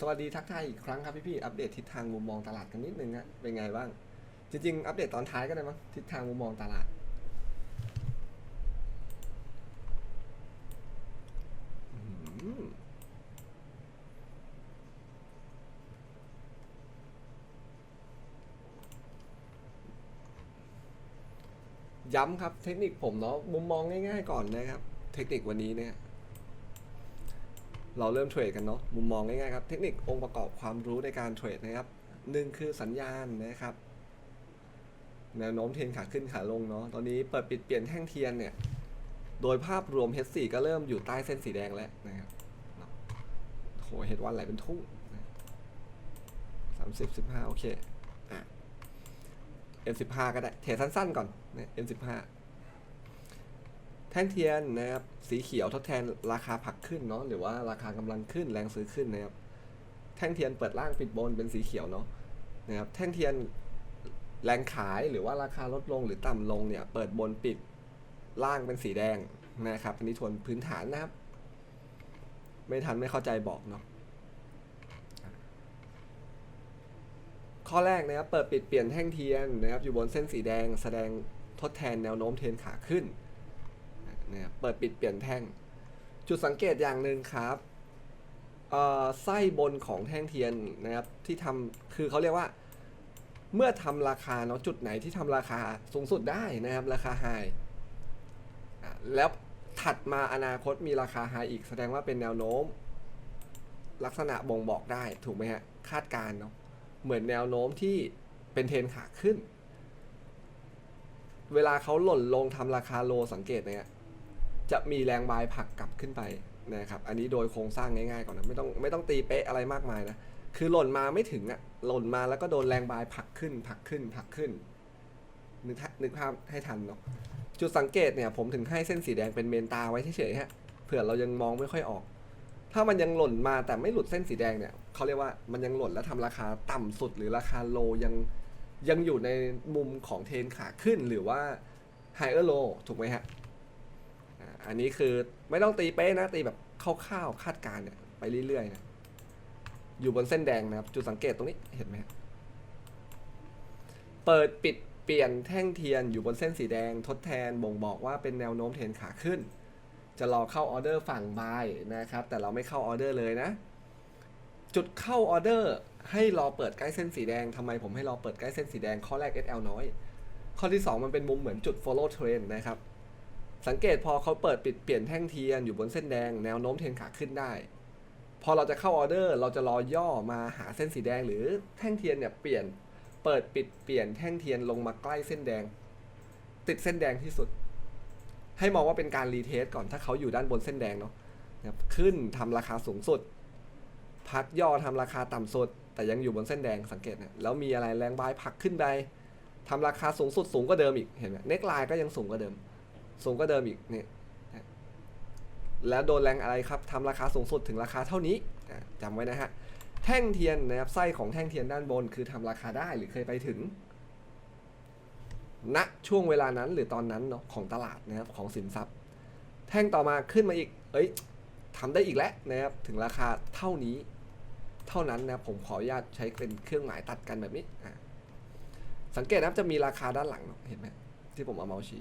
สวัสดีทักทายอีกครั้งครับพี่ๆ อัปเดตทิศทางมุมมองตลาดกันนิดนึงฮะเป็นไงบ้าง จริงๆ อัปเดตตอนท้ายก็ได้มั้งทิศทางมุมมองตลาด ย้ำครับเทคนิคผมเนาะมุมมองง่ายๆก่อนนะครับ เทคนิควันนี้เนี่ย เราเริ่มเทรดกันเนาะมุมมองง่ายๆครับ เทคนิคองค์ประกอบความรู้ในการเทรดนะครับหนึ่งคือสัญญาณนะครับแนวโน้มเทรนขาขึ้นขาลงเนาะตอนนี้เปิดปิดเปลี่ยนแท่งเทียนเนี่ยโดยภาพรวม H4 ก็เริ่มอยู่ใต้เส้นสีแดงแล้วนะครับโหเฮดวันไหลเป็นทุ่งสามสิบสิบห้าโอเคอะ M15 ก็ได้ เทรดสั้นๆก่อนเนี่ย M15 แท่งเทียนนะครับสีเขียวทดแทนราคาผักขึ้นเนาะหรือว่าราคากำลังขึ้นแรงซื้อขึ้นนะครับแท่งเทียนเปิดล่างปิดบนเป็นสีเขียวเนาะนะครับแท่งเทียนแรงขายหรือว่าราคาลดลงหรือต่ำลงเนี่ยเปิดบนปิดล่างเป็นสีแดงนะครับอันนี้ทวนพื้นฐานนะครับ ไม่ทันไม่เข้าใจบอกเนาะข้อแรกนะครับเปิดปิดเปลี่ยนแท่งเทียนนะครับอยู่บนเส้นสีแดงแสดงทดแทนแนวโน้มเทรนขาขึ้น นะเปิดปิดเปลี่ยนแท่ง จุดสังเกตอย่างหนึ่งครับไส้บนของแท่งเทียนนะครับที่ทำคือเขาเรียกว่า เมื่อทำราคาเนาะจุดไหนที่ทำราคาสูงสุดได้นะครับ ราคาไฮแล้วถัดมาอนาคตมีราคาไฮอีกแสดงว่าเป็นแนวโน้ม ลักษณะบ่งบอกได้ถูกไหมฮะคาดการณ์เนาะเหมือนแนวโน้มที่เป็นเทนขาขึ้น เวลาเขาหล่นลงทำราคาโลสังเกตเนี่ย จะมีแรงบายผลักกลับขึ้นไปนะครับ อันนี้โดยโครงสร้างง่ายๆก่อนนะไม่ต้องไม่ต้องตีเป๊ะอะไรมากมายนะ คือหล่นมาไม่ถึงอะหล่นมาแล้วก็โดนแรงบายผลักขึ้นผลักขึ้นผลักขึ้นนึกนึกภาพให้ทันเนาะจุดสังเกตเนี่ยผมถึงให้เส้นสีแดงเป็นเมนตาไว้เฉยๆฮะเผื่อเรายังมองไม่ค่อยออก ถ้ามันยังหล่นมาแต่ไม่หลุดเส้นสีแดงเนี่ยเขาเรียกว่ามันยังหล่นแล้วทำราคาต่ำสุดหรือราคาโลยังยังอยู่ในมุมของเทรนขาขึ้นหรือว่าไฮเออร์โลถูกไหมฮะ อันนี้คือไม่ต้องตีเป๊ะนะ ตีแบบคร่าวๆคาดการณ์เนี่ยไปเรื่อยๆนะอยู่บนเส้นแดงนะครับ จุดสังเกตตรงนี้เห็นไหมเปิดปิดเปลี่ยนแท่งเทียนอยู่บนเส้นสีแดงทดแทนบ่งบอกว่าเป็นแนวโน้มเทรนขาขึ้น จะรอเข้าออเดอร์ฝั่งบายนะครับ แต่เราไม่เข้าออเดอร์เลยนะ จุดเข้าออเดอร์ให้รอเปิดใกล้เส้นสีแดงทำไมผมให้รอเปิดใกล้เส้นสีแดงข้อแรก SL น้อย ข้อที่ 2 มันเป็นมุมเหมือนจุด follow trend นะครับ สังเกตพอเขาเปิดปิดเปลี่ยนแท่งเทียนอยู่บนเส้นแดงแนวโน้มเทรนขาขึ้นได้ พอเราจะเข้าออเดอร์ เราจะรอย่อมาหาเส้นสีแดง หรือแท่งเทียนเนี่ยเปลี่ยนเปิดปิดเปลี่ยนแท่งเทียนลงมาใกล้เส้นแดง ติดเส้นแดงที่สุด ให้มองว่าเป็นการรีเทสก่อนถ้าเขาอยู่ด้านบนเส้นแดงเนาะขึ้นทำราคาสูงสุด พักย่อทำราคาต่ำสุด แต่ยังอยู่บนเส้นแดงสังเกตเนะแล้วมีอะไรแรงบายผลักขึ้นไปทำราคาสูงสุดสูงกว่าเดิมอีกเห็นไหมเน็กไลน์ก็ยังสูงกว่าเดิม สูงกว่าเดิมอีกเนี่ยแล้วโดนแรงอะไรครับทำราคาสูงสุดถึงราคาเท่านี้จำไว้นะฮะแท่งเทียนนะครับไส้ของแท่งเทียนด้านบน คือทำราคาได้หรือเคยไปถึงณช่วงเวลานั้นหรือตอนนั้นเนาะของตลาดนะครับของสินทรัพย์ แท่งต่อมาขึ้นมาอีก เอ้ยทำได้อีกแล้วนะครับถึงราคาเท่านี้ เท่านั้นนะผมขออนุญาตใช้เป็นเครื่องหมายตัดกันแบบนี้สังเกตนะครับจะมีราคาด้านหลังเห็นไหมที่ผมเอาเมาส์ชี้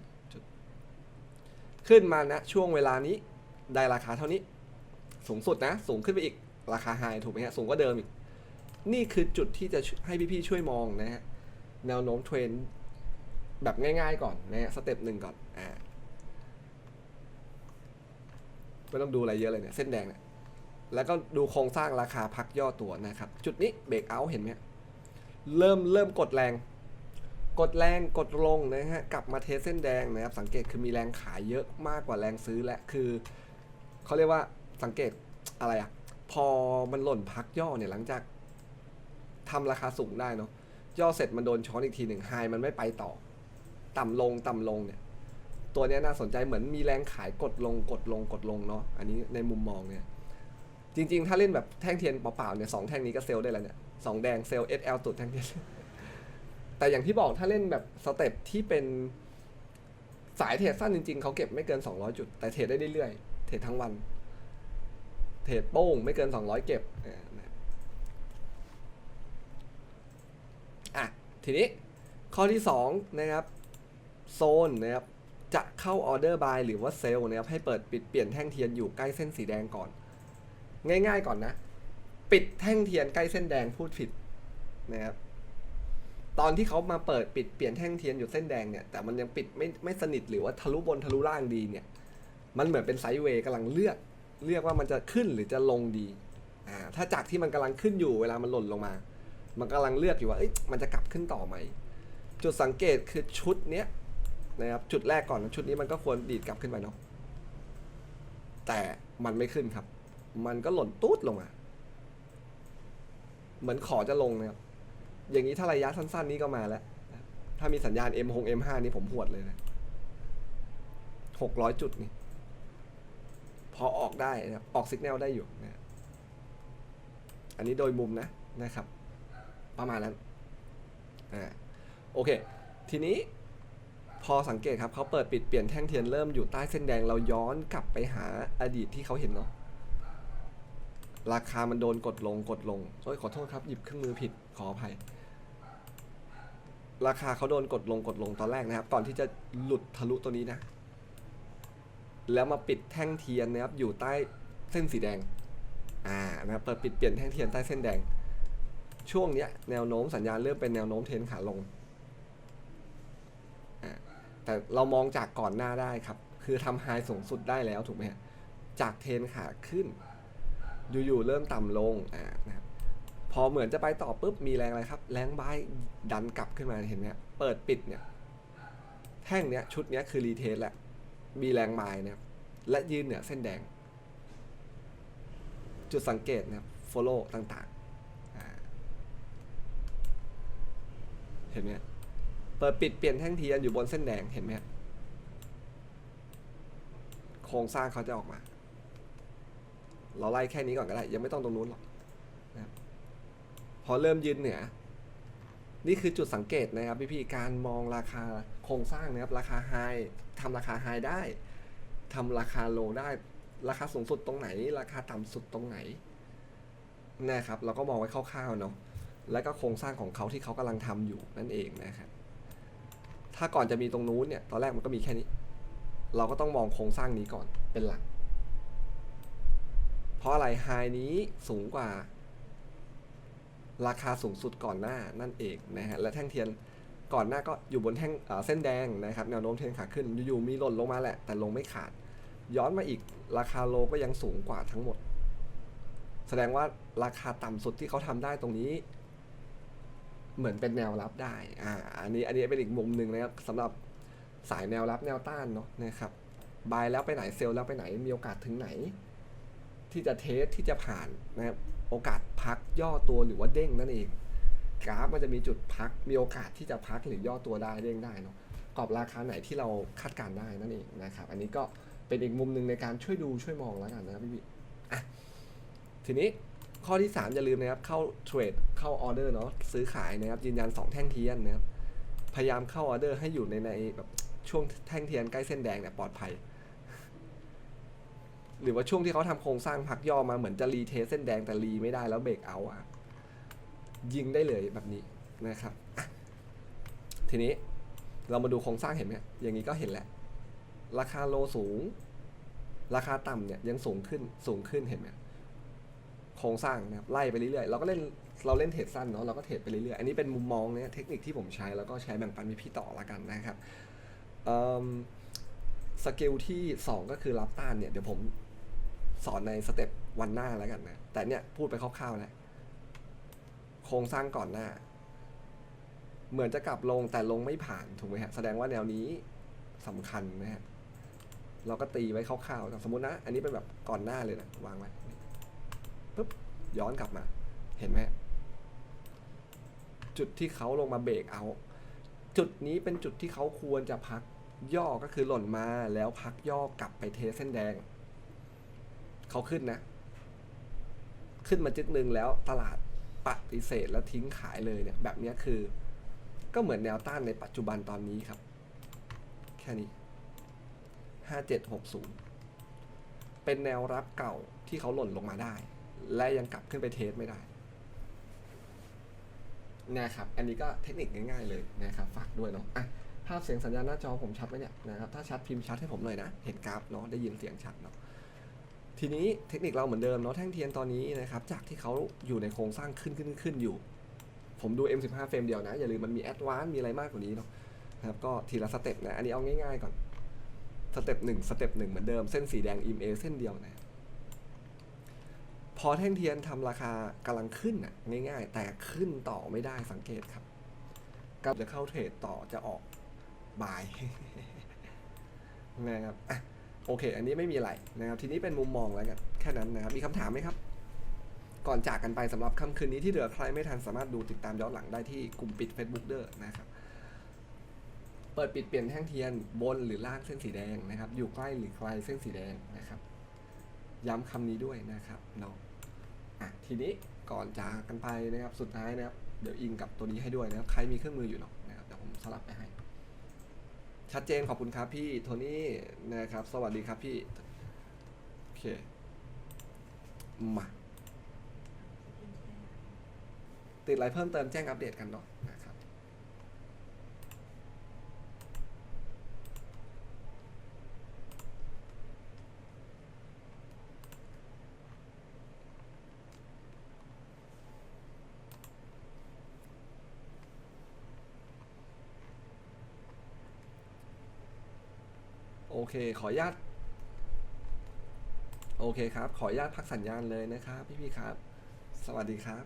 ขึ้นมานะช่วงเวลานี้ได้ราคาเท่านี้ สูงสุดนะ สูงขึ้นไปอีกราคาไฮถูกไหมฮะสูงกว่าเดิมอีก นี่คือจุดที่จะให้พี่ๆช่วยมองนะฮะแนวโน้มเทรนแบบง่ายๆก่อนนะฮะสเต็ปหนึ่งก่อนอ่าไม่ต้องดูอะไรเยอะเลยเนี่ยเส้นแดงเนี่ยแล้วก็ดูโครงสร้างราคาพักย่อตัวนะครับ จุดนี้เบรกเอาท์เห็นไหมเริ่มเริ่มกดแรง กดแรงกดลงนะฮะกลับมาเทสเส้นแดงนะครับสังเกตคือมีแรงขายเยอะมากกว่าแรงซื้อและคือเขาเรียกว่าสังเกตอะไรอะพอมันหล่นพักย่อเนี่ยหลังจากทำราคาสูงได้เนาะย่อเสร็จมันโดนช้อนอีกทีหนึ่งไฮมันไม่ไปต่อ ต่ำลงต่ำลงเนี่ย ตัวนี้น่าสนใจเหมือนมีแรงขายกดลงกดลงกดลงเนาะอันนี้ในมุมมองเนี่ย จริง ๆ ถ้าเล่นแบบแท่งเทียนเปล่าๆเนี่ยสองแท่งนี้ก็เซลได้แล้วเนี่ยสองแดงเซลล์ SL ตุดแท่งเทียน แต่อย่างที่บอกถ้าเล่นแบบสเต็ปที่เป็นสายเทรดสั้นจริงๆ เขาเก็บไม่เกิน 200 จุด แต่เทรดได้เรื่อยๆ เทรดทั้งวัน เทรดโป้งไม่เกิน 200 เก็บอะทีนี้ข้อที่ 2 นะครับ โซนนะครับจะเข้าออเดอร์บายหรือว่าเซลนะครับให้เปิดปิดเปลี่ยนแท่งเทียนอยู่ใกล้เส้นสีแดงก่อน ง่ายๆก่อนนะ ปิดแท่งเทียนใกล้เส้นแดงพูดผิดนะครับ ตอนที่เขามาเปิดปิดเปลี่ยนแท่งเทียนอยู่เส้นแดงเนี่ยแต่มันยังปิดไม่ไม่สนิทหรือว่าทะลุบนทะลุล่างดีเนี่ย มันเหมือนเป็นไซด์เวย์กำลังเลือก เลือกว่ามันจะขึ้นหรือจะลงดีอ่าถ้าจากที่มันกำลังขึ้นอยู่เวลามันหล่นลงมา มันกำลังเลือกอยู่ว่าเอ้ยมันจะกลับขึ้นต่อไหมจุดสังเกตคือชุดเนี้ยนะครับจุดแรกก่อนชุดนี้มันก็ควรดีดกลับขึ้นไปเนาะแต่มันไม่ขึ้นครับ มันก็หล่นตูดลงมา เหมือนขอจะลงนะครับ อย่างนี้ถ้าระยะสั้น ๆ นี้ก็มาแล้ว ถ้ามีสัญญาณ M หง M5 นี่ผมหวดเลยนะหกร้อยจุดนี่ พอออกได้นะออกสัญญาณได้อยู่นะอันนี้โดยมุมนะนะครับ ประมาณนั้นอ่าโอเค ทีนี้พอสังเกตครับเขาเปิดปิดเปลี่ยนแท่งเทียนเริ่มอยู่ใต้เส้นแดงเราย้อนกลับไปหาอดีตที่เขาเห็นเนาะ ราคามันโดนกดลงกดลงโอ้ยขอโทษครับหยิบเครื่องมือผิดขออภัย ราคาเขาโดนกดลงกดลงตอนแรกนะครับ ก่อนที่จะหลุดทะลุตัวนี้นะ แล้วมาปิดแท่งเทียนนะครับ อยู่ใต้เส้นสีแดง อ่านะครับเปิดปิดเปลี่ยนแท่งเทียนใต้เส้นแดง ช่วงเนี้ยแนวโน้มสัญญาณเริ่มเป็นแนวโน้มเทนขาลงแต่เรามองจากก่อนหน้าได้ครับ คือทำไฮสูงสุดได้แล้วถูกไหมฮะจากเทนขาขึ้น อยู่ๆเริ่มต่ำลงอ่านะครับพอเหมือนจะไปต่อปุ๊บมีแรงอะไรครับ แรงบายดันกลับขึ้นมาเห็นไหมฮะเปิดปิดเนี่ยแท่งเนี้ยชุดเนี้ยคือรีเทสแหละ มีแรงบายนะครับและยืนเหนือเส้นแดง จุดสังเกตนะครับ follow ต่างๆอ่าเห็นไหมฮะเปิดปิดเปลี่ยนแท่งเทียนอยู่บนเส้นแดงเห็นไหมฮะโครงสร้างเขาจะออกมา เราไล่แค่นี้ก่อนก็ได้ ยังไม่ต้องตรงนู้นหรอกนะครับพอเริ่มยืนเหนือ นี่คือจุดสังเกตนะครับพี่ๆการมองราคาโครงสร้างนะครับ ราคาไฮทำราคาไฮได้ทำราคาโลได้ ราคาสูงสุดตรงไหน ราคาต่ำสุดตรงไหนนะครับเราก็มองไว้คร่าวๆเนาะแล้วก็โครงสร้างของเขาที่เขากำลังทำอยู่นั่นเองนะครับถ้าก่อนจะมีตรงนู้นเนี่ย ตอนแรกมันก็มีแค่นี้ เราก็ต้องมองโครงสร้างนี้ก่อนเป็นหลัก เพราะอะไรไฮนี้สูงกว่า ราคาสูงสุดก่อนหน้านั่นเองนะฮะและแท่งเทียนก่อนหน้าก็อยู่บนแท่งเส้นแดงนะครับแนวโน้มเทรนขาขึ้นอยู่ๆมีหล่นลงมาแหละ แต่ลงไม่ขาด ย้อนมาอีกราคาโลก็ยังสูงกว่าทั้งหมด แสดงว่าราคาต่ำสุดที่เขาทำได้ตรงนี้ เหมือนเป็นแนวรับได้อ่าอันนี้อันนี้เป็นอีกมุมหนึ่งนะครับสำหรับสายแนวรับแนวต้านเนาะนะครับบายแล้วไปไหนเซลล์แล้วไปไหนมีโอกาสถึงไหน ที่จะเทสที่จะผ่านนะครับโอกาสพักย่อตัวหรือว่าเด้งนั่นเองกราฟมันจะมีจุดพักมีโอกาสที่จะพักหรือย่อตัวได้เด้งได้เนาะกรอบราคาไหนที่เราคาดการได้นั่นเองนะครับ อันนี้ก็เป็นอีกมุมหนึ่งในการช่วยดูช่วยมองแล้วกันนะครับพี่พี่ทีนี้ข้อที่ 3 อย่าลืมนะครับเข้าเทรดเข้าออเดอร์เนาะซื้อขายนะครับยืนยัน 2 แท่งเทียนนะครับพยายามเข้าออเดอร์ให้อยู่ในในแบบช่วงแท่งเทียนใกล้เส้นแดงเนี่ยปลอดภัย หรือว่าช่วงที่เขาทำโครงสร้างพักย่อมาเหมือนจะรีเทสเส้นแดงแต่รีไม่ได้แล้วเบรกเอาอะยิงได้เลยแบบนี้นะครับ ทีนี้เรามาดูโครงสร้างเห็นไหมอย่างนี้ก็เห็นแหล้วราคาโลสูง ราคาต่ำเนี่ยยังสูงขึ้นสูงขึ้นเห็นไหมโครงสร้างนะครับไล่ไปเรื่อยๆเราก็เล่นเราเล่นเทรดสั้นเนาะเราก็เทรดไปเรื่อยๆอันนี้เป็นมุมมองเนี่ยเทคนิคที่ผมใช้แล้วก็ใช้แบ่งปันพี่ต่อละกันนะครับเอิ่มสกิลที่ 2 ก็คือรับต้านเนี่ยเดี๋ยวผม สอนในสเต็ปวันหน้าแล้วกันนะ แต่เนี่ยพูดไปคร่าวๆแล้วโครงสร้างก่อนหน้า เหมือนจะกลับลงแต่ลงไม่ผ่านถูกไหมฮะ แสดงว่าแนวนี้สำคัญนะฮะ เราก็ตีไว้คร่าวๆ สมมตินะ อันนี้เป็นแบบก่อนหน้าเลยนะ วางไว้ปุ๊บย้อนกลับมา เห็นไหมจุดที่เขาลงมาเบรกเอา จุดนี้เป็นจุดที่เขาควรจะพักย่อก็คือหล่นมาแล้วพักย่อกลับไปเทเส้นแดง เขาขึ้นนะ ขึ้นมาจุดหนึ่งแล้วตลาดปฏิเสธแล้วทิ้งขายเลยเนี่ย แบบนี้คือ ก็เหมือนแนวต้านในปัจจุบันตอนนี้ครับ แค่นี้ห้าเจ็ดหกศูนย์เป็นแนวรับเก่าที่เขาหล่นลงมาได้ และยังกลับขึ้นไปเทสไม่ได้นะครับ อันนี้ก็เทคนิคง่ายๆเลยนะครับ ฝากด้วยเนาะอะภาพเสียงสัญญาณหน้าจอผมชัดไหมเนี่ยนะครับ ถ้าชัดพิมพ์ชัดให้ผมหน่อยนะ เห็นกราฟเนาะ ได้ยินเสียงชัดเนาะ ทีนี้เทคนิคเราเหมือนเดิมเนาะแท่งเทียนตอนนี้นะครับจากที่เขาอยู่ในโครงสร้างขึ้นขึ้นขึ้นอยู่ ผมดู M15 เฟรมเดียวนะ อย่าลืมมันมีแอดวานซ์มีอะไรมากกว่านี้เนาะนะครับก็ทีละสเต็ปนะ อันนี้เอาง่ายๆก่อนสเต็ปหนึ่งสเต็ปหนึ่งเหมือนเดิมเส้นสีแดงอิมเอเส้นเดียวนะพอแท่งเทียนทำราคากำลังขึ้นน่ะง่ายๆ แต่ขึ้นต่อไม่ได้สังเกตครับกับจะเข้าเทรดต่อจะออกบายนะครับอะ โอเค อันนี้ไม่มีอะไรนะครับทีนี้เป็นมุมมองแล้วกันแค่นั้นนะครับมีคำถามไหมครับ ก่อนจากกันไปสำหรับค่ำคืนนี้ที่เหลือใครไม่ทันสามารถดูติดตามย้อนหลังได้ที่กลุ่มปิด Facebook เด้อนะครับเปิดปิดเปลี่ยนแท่งเทียนบนหรือล่างเส้นสีแดงนะครับ อยู่ใกล้หรือไกลเส้นสีแดงนะครับ ย้ำคำนี้ด้วยนะครับเนาะอะทีนี้ก่อนจากกันไปนะครับสุดท้ายนะครับเดี๋ยวอิงกับตัวนี้ให้ด้วยนะครับใครมีเครื่องมืออยู่เนาะนะครับเดี๋ยวผมสลับไปให้ ชัดเจนขอบคุณครับพี่โทนี่นะครับ สวัสดีครับพี่ โอเค มา ติดอะไรเพิ่มเติมแจ้งอัปเดตกันเนาะนะครับ โอ เค ขออนุญาต โอเคครับ ขออนุญาตพักสัญญาณเลยนะครับ พี่พี่ครับ สวัสดีครับ